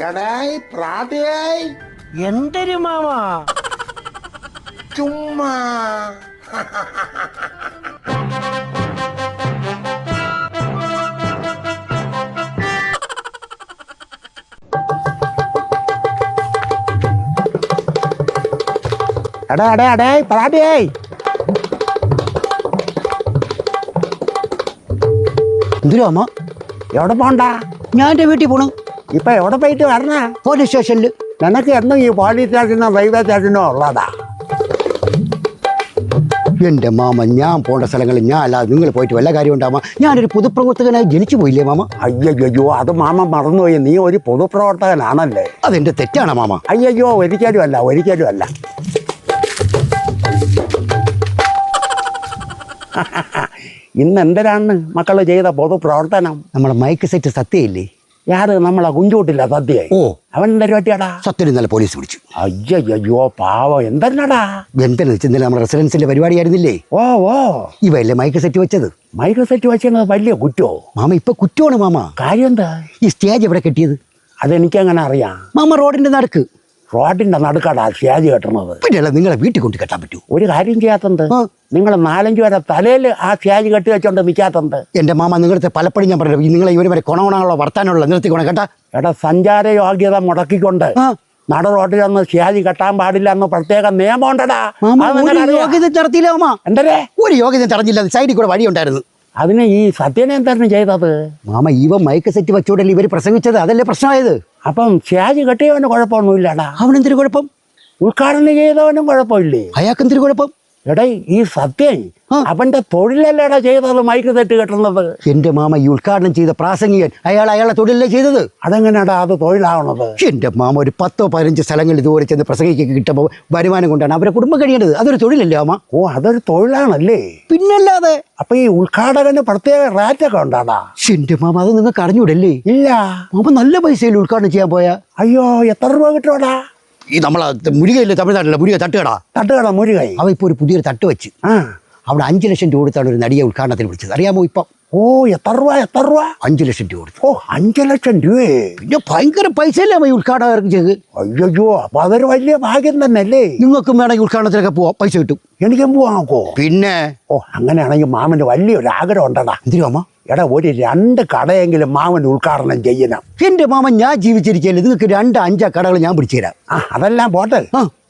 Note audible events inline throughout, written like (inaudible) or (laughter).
എടായ് പ്രാതയായി. എന്തൊരു മാമ? ചുമ്മാ. എടാ എടാ എടേ പ്രാതയായി. എന്തിനാ അമ്മ എവിടെ പോണ്ട? ഞാൻ എന്റെ വീട്ടിൽ പോണു. ഇപ്പൊ എവിടെ പോയിട്ട് വരണ? പോലീസ് സ്റ്റേഷനിൽ നിനക്ക് എന്നും ഈ പോലീസ് സ്റ്റേഷനോ റെയിൽവേ സ്റ്റേഷനോ ഉള്ളതാ. എന്റെ മാമ ഞാൻ പോണ്ട സ്ഥലങ്ങളിൽ ഞാൻ അല്ലാതെ നിങ്ങൾ പോയിട്ട് വല്ല കാര്യം ഉണ്ടാമ ഞാനൊരു പൊതുപ്രവർത്തകനായി ജനിച്ചു പോയില്ലേ മാമ? അയ്യോ അത് മാമ മറന്നുപോയി. നീ ഒരു പൊതുപ്രവർത്തകനാണല്ലേ? അതെന്റെ തെറ്റാണ് മാമ. അയ്യോ ഒരിക്കലും അല്ല ഒരിക്കലും അല്ല. (laughs) ഇന്ന് എന്തിനാണ് മക്കൾ ചെയ്ത പൊതുപ്രവർത്തനം? നമ്മുടെ മൈക്ക് സെറ്റ് സത്യമില്ലേ യാത് നമ്മളെ കുഞ്ചോട്ടില്ല സദ്യയായി ഓ. അവൻ പറ്റിയാടാ സത്യം ഇന്നലെ പോലീസ് പിടിച്ചു. അയ്യോ പാവം. എന്തെന്നടാ? എന്തെന്ന് വെച്ചാൽ ഇന്നലെ നമ്മുടെ റെസിഡൻസിന്റെ പരിപാടിയായിരുന്നില്ലേ? ഓ ഓ. ഇവയല്ലേ മൈക്ക് സെറ്റ് വെച്ചത്? മൈക്ക് സെറ്റ് വെച്ചത് വലിയ കുറ്റോ? മാമ ഇപ്പൊ കുറ്റമാണ് മാമ. കാര്യം എന്താ ഈ സ്റ്റേജ് എവിടെ കെട്ടിയത്? അതെനിക്കങ്ങനെ അറിയാം? മാമ റോഡിന്റെ നടുക്ക്. റോഡിന്റെ നടുക്കടാ ഷാജി കെട്ടണത്. പിന്നെയല്ല നിങ്ങളെ വീട്ടിൽ കൊണ്ട് കെട്ടാൻ പറ്റൂ? ഒരു കാര്യം ചെയ്യാത്തത്. നിങ്ങൾ നാലഞ്ചു പേരെ തലയിൽ ആ ഷാജി കെട്ടി വെച്ചോണ്ട് നിൽക്കാത്തത് എന്റെ മാമ നിങ്ങളത്തെ പലപ്പോഴും ഞാൻ പറഞ്ഞു നിങ്ങളെ ഇവർ വരെ കൊണകൊണാനുള്ള വർത്താനുള്ള നിർത്തിക്കോണം കേട്ടാ. എടാ സഞ്ചാര യോഗ്യത മുടക്കിക്കൊണ്ട്. നട റോഡിൽ ഒന്ന് സ്റ്റേജ് കെട്ടാൻ പാടില്ല എന്ന് പ്രത്യേക നിയമം ഉണ്ടടാ. ഒരു യോഗ്യത നടത്തിയില്ല മാമ. എന്തരേ? ഒരു യോഗ്യത തടഞ്ഞില്ല സൈഡിൽ കൂടെ വഴി ഉണ്ടായിരുന്നു. അതിന് ഈ സത്യനെ എന്തായിരുന്നു ചെയ്തത്? മാമ ഇവ മൈക്ക് സെറ്റ് വെച്ചോടല്ലേ ഇവർ പ്രസംഗിച്ചത്? അതല്ലേ പ്രശ്നമായത്? അപ്പം സ്റ്റേജ് കെട്ടിയവന് കുഴപ്പമൊന്നുമില്ലടാ. അവനെന്തൊരു കുഴപ്പം? ഉദ്ഘാടനം ചെയ്തവനും കുഴപ്പമില്ലേ? അയാൾക്ക് എന്തൊരു കുഴപ്പം? എടേ ഈ സത്യൻ ആ. അവന്റെ തൊഴിലല്ലേടാ ചെയ്തത് മൈക്ക് തെറ്റ് കെട്ടുന്നത്? എന്റെ മാമ ഈ ഉദ്ഘാടനം ചെയ്ത പ്രാസംഗികൻ അയാൾ അയാളെ തൊഴിലല്ലേ ചെയ്തത്? അതെങ്ങനെയാടാ അത് തൊഴിലാവണത്? എന്റെ മാമ ഒരു പത്തോ പതിനഞ്ച് സ്ഥലങ്ങളിൽ ഇതുപോലെ ചെന്ന് പ്രസംഗിക്കൊക്കെ കിട്ടുമ്പോൾ വരുമാനം കൊണ്ടാണ് അവരെ കുടുംബം കഴിയേണ്ടത്. അതൊരു തൊഴിലല്ലേ അമ്മ ഓ അതൊരു തൊഴിലാണല്ലേ. പിന്നല്ലാതെ? അപ്പൊ ഈ ഉദ്ഘാടകന് പ്രത്യേക റാറ്റൊക്കെ ഉണ്ടാടാ? എന്റെ മാമ അത് നിങ്ങൾക്ക് അറിഞ്ഞൂടല്ലേ? ഇല്ല. മാമ നല്ല പൈസയിൽ ഉദ്ഘാടനം ചെയ്യാൻ പോയാ? അയ്യോ എത്ര രൂപ കിട്ടുവാടാ? ഈ നമ്മളെ മുരുകയില്ലേ തമിഴ്നാട്ടിലെ മുരുക തട്ടുകട? തട്ടുകട മുരുകൈ. അവ ഇപ്പൊ ഒരു പുതിയൊരു തട്ട് വെച്ച്. ആ. അവിടെ അഞ്ച് ലക്ഷം രൂപ കൊടുത്താണ് ഒരു നടിയെ ഉദ്ഘാടനത്തിന് വിളിച്ചത്. അറിയാമോ ഇപ്പം? ഓ എത്ര രൂപ എത്ര രൂപ അഞ്ച് ലക്ഷം രൂപ കൊടുത്തു. ഓ അഞ്ചു ലക്ഷം രൂപയെ പിന്നെ ഭയങ്കര പൈസ അല്ലേ ഈ ഉദ്ഘാടകർക്ക് ചെയ്ത്? അയ്യോ അപ്പൊ അതൊരു വലിയ ഭാഗ്യം തന്നെയല്ലേ? നിങ്ങൾക്കും വേണമെങ്കിൽ ഉദ്ഘാടനത്തിലൊക്കെ പോവാം പൈസ കിട്ടും. എനിക്കും പോവാക്കോ പിന്നെ? ഓ അങ്ങനെയാണെങ്കിൽ മാമന് വലിയൊരു ആഗ്രഹം ഉണ്ടടാ. എന്തിനു മാമ? എടാ ഒരു രണ്ട് കടയെങ്കിലും മാമൻ ഉദ്ഘാടനം ചെയ്യണം. എന്റെ മാമൻ ഞാൻ ജീവിച്ചിരിക്കല്ലേ നിങ്ങൾക്ക് രണ്ട് അഞ്ചാ കടകൾ ഞാൻ പിടിച്ചു തരാം ആ അതെല്ലാം പോട്ടെ.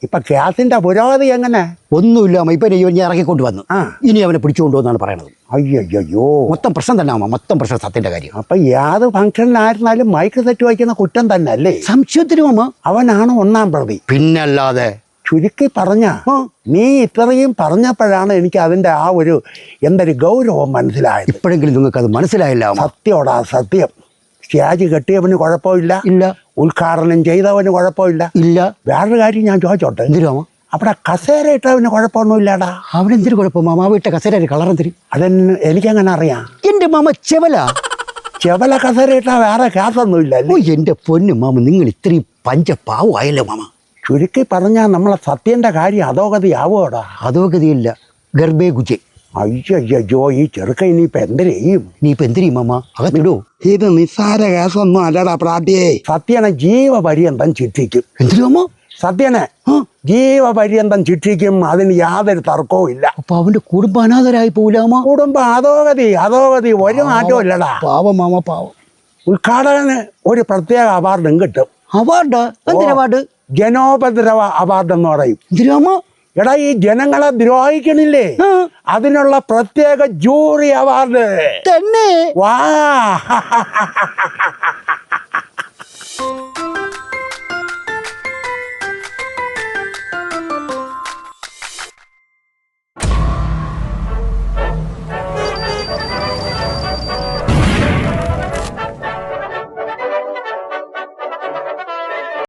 ഇപ്പൊ ഗ്യാസിന്റെ പുരോഗതി എങ്ങനെ? ഒന്നുമില്ല അമ്മ. ഇപ്പൊ ഞാൻ ഇറക്കിക്കൊണ്ട് വന്നു. ഇനി അവനെ പിടിച്ചുകൊണ്ടുവന്നാണ് പറയണത്. അയ്യോ മൊത്തം പ്രശ്നം തന്നെ അമ്മ. മൊത്തം പ്രശ്നം സത്യന്റെ കാര്യം. അപ്പൊ ഏത് ഫംഗ്ഷനിലായിരുന്നാലും മൈക്ക് സെറ്റ് വയ്ക്കുന്ന കുറ്റം തന്നെ അല്ലേ സംശയത്തിനും അമ്മ അവനാണ് ഒന്നാം പ്രതി. പിന്നല്ലാതെ ചുരുക്കി പറഞ്ഞ നീ ഇത്രയും പറഞ്ഞപ്പോഴാണ് എനിക്ക് അതിന്റെ ആ ഒരു എന്തൊരു ഗൗരവം മനസ്സിലായത്. ഇപ്പോഴെങ്കിലും നിങ്ങൾക്ക് അത് മനസ്സിലായില്ല സത്യോടാ സത്യം. സ്റ്റേജ് കെട്ടിയവന് കുഴപ്പമില്ല. ഇല്ല. ഉദ്ഘാടനം ചെയ്തവന് കുഴപ്പമില്ല. ഇല്ല. വേറൊരു കാര്യം ഞാൻ ചോദിച്ചോട്ടെ? എന്തിനോ അവിടെ കസേര ഇട്ടവന് കുഴപ്പമൊന്നുമില്ലടാ. അവനെന്തൊരു കുഴപ്പം? മാമ വീട്ട കസേര കളറും തരും അതെന്നെ എനിക്കങ്ങനെ അറിയാം? എന്റെ മാമ ചെവല. ചെവല കസേര ഇട്ടാ വേറെ കേസൊന്നുമില്ല ഓ എന്റെ പൊന്നു മാമ നിങ്ങൾ ഇത്രയും പഞ്ച പഞ്ചപാവായല്ലോ മാമ. ചുരുക്കി പറഞ്ഞാൽ നമ്മളെ സത്യന്റെ കാര്യം അധോഗതിയാവോടാ? അധോഗതിയില്ല. ഗർഭേ ഗുജെ. അയ്യോ ഈ ചെറുക്ക ഇനിയിപ്പോ എന്തിനു ഇനിയിപ്പോ നീ ഇപ്പൊ അകത്തിടൂ. ഇത് നിസ്സാര കേസൊന്നും അല്ലടാ പ്രാട്ടിയെ. സത്യനെ ജീവപര്യന്തം ചിട്ടിക്കും എന്തിനു സത്യനെ ജീവപര്യന്തം ശിക്ഷിക്കും അതിന് യാതൊരു തർക്കവും ഇല്ല. അപ്പൊ അവന്റെ കുടുംബ അനാഥരായി പോലാമ കുടുംബം അധോഗതി അധോഗതി ഒരു മാറ്റവും ഇല്ലടാ. പാവം മാമ പാവം. ഉദ്ഘാടകന് ഒരു പ്രത്യേക അവാർഡും കിട്ടും. അവാർഡ്? എന്തിന് അവാർഡ്? ജനോപദ്രവ അവാർഡ് എന്ന് പറയും. ദ്രോഹമോ എടാ ഈ ജനങ്ങളെ ദ്രോഹിക്കണില്ലേ? അതിനുള്ള പ്രത്യേക ജൂറി അവാർഡ്. തന്നെ? വാ. (laughs)